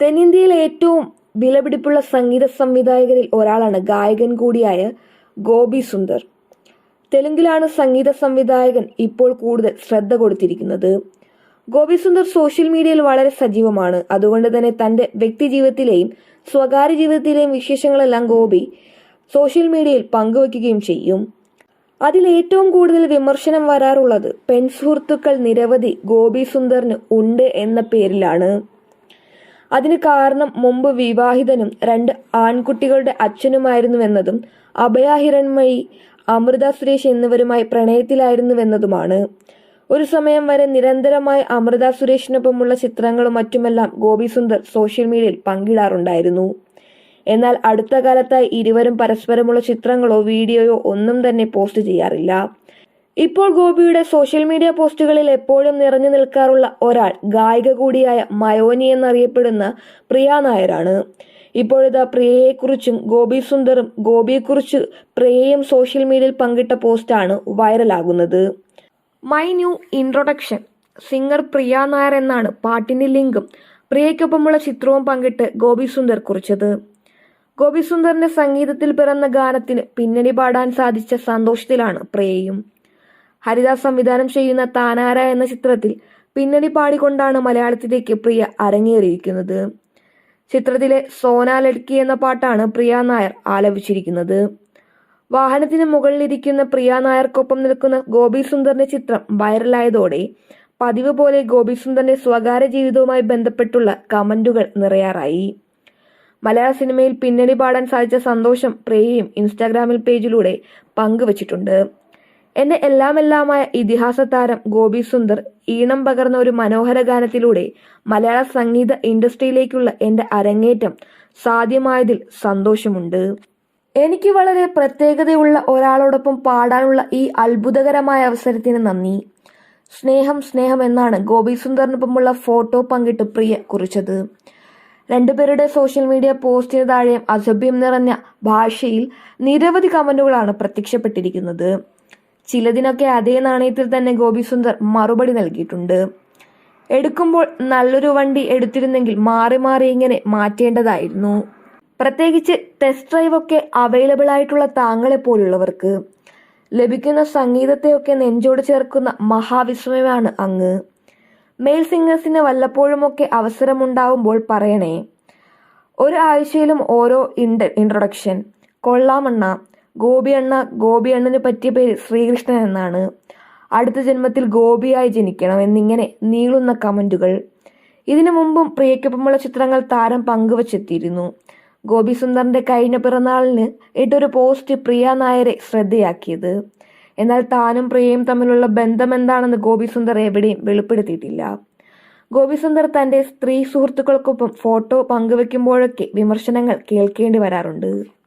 തെന്നിന്ത്യയിലെ ഏറ്റവും വിലപിടിപ്പുള്ള സംഗീത സംവിധായകരിൽ ഒരാളാണ് ഗായകൻ കൂടിയായ ഗോപി സുന്ദർ. തെലുങ്കിലാണ് സംഗീത സംവിധായകൻ ഇപ്പോൾ കൂടുതൽ ശ്രദ്ധ കൊടുത്തിരിക്കുന്നത്. ഗോപി സുന്ദർ സോഷ്യൽ മീഡിയയിൽ വളരെ സജീവമാണ്. അതുകൊണ്ട് തന്നെ തന്റെ വ്യക്തി ജീവിതത്തിലെയും സ്വകാര്യ ജീവിതത്തിലെയും വിശേഷങ്ങളെല്ലാം ഗോപി സോഷ്യൽ മീഡിയയിൽ പങ്കുവയ്ക്കുകയും ചെയ്യും. അതിൽ ഏറ്റവും കൂടുതൽ വിമർശനം വരാറുള്ളത് പെൺസുഹൃത്തുക്കൾ നിരവധി ഗോപി സുന്ദറിന് ഉണ്ട് എന്ന പേരിലാണ്. അതിന് കാരണം മുമ്പ് വിവാഹിതനും രണ്ട് ആൺകുട്ടികളുടെ അച്ഛനുമായിരുന്നുവെന്നതും അഭയാഹിരൺമയി അമൃത സുരേഷ് എന്നിവരുമായി പ്രണയത്തിലായിരുന്നുവെന്നതുമാണ്. ഒരു സമയം വരെ നിരന്തരമായി അമൃത സുരേഷിനൊപ്പമുള്ള ചിത്രങ്ങളും മറ്റുമെല്ലാം ഗോപി സുന്ദർ സോഷ്യൽ മീഡിയയിൽ പങ്കിടാറുണ്ടായിരുന്നു. എന്നാൽ അടുത്ത കാലത്തായി ഇരുവരും പരസ്പരമുള്ള ചിത്രങ്ങളോ വീഡിയോയോ ഒന്നും തന്നെ പോസ്റ്റ് ചെയ്യാറില്ല. ഇപ്പോൾ ഗോപിയുടെ സോഷ്യൽ മീഡിയ പോസ്റ്റുകളിൽ എപ്പോഴും നിറഞ്ഞു നിൽക്കാറുള്ള ഒരാൾ ഗായിക കൂടിയായ മയോനി എന്നറിയപ്പെടുന്ന പ്രിയ നായരാണ്. ഇപ്പോഴിതാ പ്രിയയെക്കുറിച്ചും ഗോപി സുന്ദറും ഗോപിയെക്കുറിച്ച് പ്രിയയും സോഷ്യൽ മീഡിയയിൽ പങ്കിട്ട പോസ്റ്റാണ് വൈറലാകുന്നത്. My new introduction. Singer Priya Nair എന്നാണ് പാട്ടിന്റെ ലിങ്കും പ്രിയയ്ക്കൊപ്പമുള്ള ചിത്രവും പങ്കിട്ട് ഗോപി സുന്ദർ കുറിച്ചത്. ഗോപി സുന്ദറിന്റെ സംഗീതത്തിൽ പിറന്ന ഗാനത്തിന് പിന്നണി പാടാൻ സാധിച്ച സന്തോഷത്തിലാണ് പ്രിയയും. ഹരിദാസ് സംവിധാനം ചെയ്യുന്ന താനാര എന്ന ചിത്രത്തിൽ പിന്നണി പാടിക്കൊണ്ടാണ് മലയാളത്തിലേക്ക് പ്രിയ അരങ്ങേറിയിരിക്കുന്നത്. ചിത്രത്തിലെ സോന ലഡ്കി എന്ന പാട്ടാണ് പ്രിയ നായർ ആലപിച്ചിരിക്കുന്നത്. വാഹനത്തിന് മുകളിലിരിക്കുന്ന പ്രിയ നായർക്കൊപ്പം നിൽക്കുന്ന ഗോപി സുന്ദറിന്റെ ചിത്രം വൈറലായതോടെ പതിവ് പോലെ ഗോപി സുന്ദറിന്റെ സ്വകാര്യ ജീവിതവുമായി ബന്ധപ്പെട്ടുള്ള കമന്റുകൾ നിറയാറായി. മലയാള സിനിമയിൽ പിന്നണി പാടാൻ സാധിച്ച സന്തോഷം പ്രിയയും ഇൻസ്റ്റാഗ്രാമിൽ പേജിലൂടെ പങ്കുവച്ചിട്ടുണ്ട്. എന്റെ എല്ലാമെല്ലാമായ ഇതിഹാസ താരം ഗോപി സുന്ദർ ഈണം പകർന്ന ഒരു മനോഹര ഗാനത്തിലൂടെ മലയാള സംഗീത ഇൻഡസ്ട്രിയിലേക്കുള്ള എന്റെ അരങ്ങേറ്റം സാധ്യമായതിൽ സന്തോഷമുണ്ട്. എനിക്ക് വളരെ പ്രത്യേകതയുള്ള ഒരാളോടൊപ്പം പാടാനുള്ള ഈ അത്ഭുതകരമായ അവസരത്തിന് നന്ദി. സ്നേഹം സ്നേഹം എന്നാണ് ഗോപി സുന്ദറിനൊപ്പമുള്ള ഫോട്ടോ പങ്കിട്ട് പ്രിയ കുറിച്ചത്. രണ്ടുപേരുടെ സോഷ്യൽ മീഡിയ പോസ്റ്റിന് താഴെയും അസഭ്യം നിറഞ്ഞ ഭാഷയിൽ നിരവധി കമന്റുകളാണ് പ്രത്യക്ഷപ്പെട്ടിരിക്കുന്നത്. ചിലതിനൊക്കെ അതേ നാണയത്തിൽ തന്നെ ഗോപി സുന്ദർ മറുപടി നൽകിയിട്ടുണ്ട്. എടുക്കുമ്പോൾ നല്ലൊരു വണ്ടി എടുത്തിരുന്നെങ്കിൽ മാറി മാറി ഇങ്ങനെ മാറ്റേണ്ടതായിരുന്നു. പ്രത്യേകിച്ച് ടെസ്റ്റ് ഡ്രൈവ് ഒക്കെ അവൈലബിൾ ആയിട്ടുള്ള താങ്കളെ പോലുള്ളവർക്ക്. ലഭിക്കുന്ന സംഗീതത്തെയൊക്കെ നെഞ്ചോട് ചേർക്കുന്ന മഹാവിസ്മയമാണ് അങ്ങ്. മെയിൽ സിംഗേഴ്സിന് വല്ലപ്പോഴുമൊക്കെ അവസരമുണ്ടാവുമ്പോൾ പറയണേ. ഒരു ആഴ്ചയിലും ഓരോ ഇൻട്രൊഡക്ഷൻ കൊള്ളാമണ്ണ ഗോപി അണ്ണ ഗോപി അണ്ണന് പറ്റിയ പേര് ശ്രീകൃഷ്ണൻ എന്നാണ്. അടുത്ത ജന്മത്തിൽ ഗോപിയായി ജനിക്കണം എന്നിങ്ങനെ നീളുന്ന കമന്റുകൾ ഇതിനു മുമ്പും പ്രിയയ്ക്കൊപ്പമുള്ള ചിത്രങ്ങൾ താരം പങ്കുവച്ചെത്തിയിരുന്നു. ഗോപി സുന്ദറിന്റെ കഴിഞ്ഞ പിറന്നാളിന് ഇട്ടൊരു പോസ്റ്റ് പ്രിയ നായരെ ശ്രദ്ധയാക്കിയത്. എന്നാൽ താനും പ്രിയയും തമ്മിലുള്ള ബന്ധം എന്താണെന്ന് ഗോപി സുന്ദർ എവിടെയും വെളിപ്പെടുത്തിയിട്ടില്ല. ഗോപി സുന്ദർ തന്റെ സ്ത്രീ സുഹൃത്തുക്കൾക്കൊപ്പം ഫോട്ടോ പങ്കുവെക്കുമ്പോഴൊക്കെ വിമർശനങ്ങൾ കേൾക്കേണ്ടി വരാറുണ്ട്.